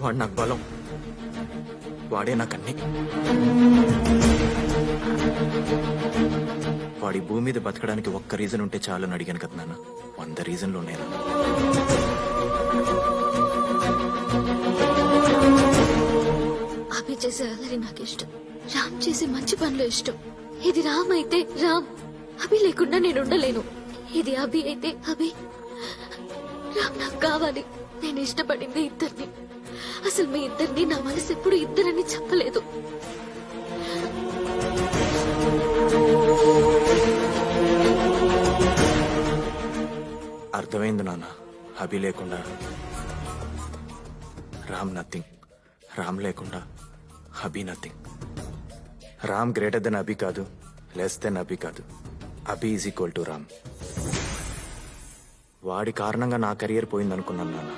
వాడు నాకు బలం. వాడే నాకు అన్ని వాడి భూమి మీద బతకడానికి ఒక్క రీజన్ ఉంటే చాలని అడిగాను కదా నాన్న. వంద రీజన్లు ఉన్నాయి అభి చేసే అల్లరి నాకు ఇష్టం. రామ్ చేసే మంచి పనులు ఇష్టం. ఇది రామ్ అయితే రామ్. అభి లేకుండా నేను ఉండలేను. ఇది అభి అయితే అభి. రామ్ నాకు కావాలి. నేను ఇష్టపడింది ఇద్దరిని. అసలు మీ ఇద్దరిని నా మనసు ఎప్పుడు ఇద్దరని చెప్పలేదు. అర్థమైంది నాన్న. అభి లేకుండా. రామ్ నథింగ్. రామ్ లేకుండా. Abhi nothing. Ram greater than Abhi కాదు. లెస్ దెన్ అభి కాదు. Abhi is equal to Ram. వాడి కారణంగా నా కెరియర్ పోయిందనుకున్నాను నాన్న.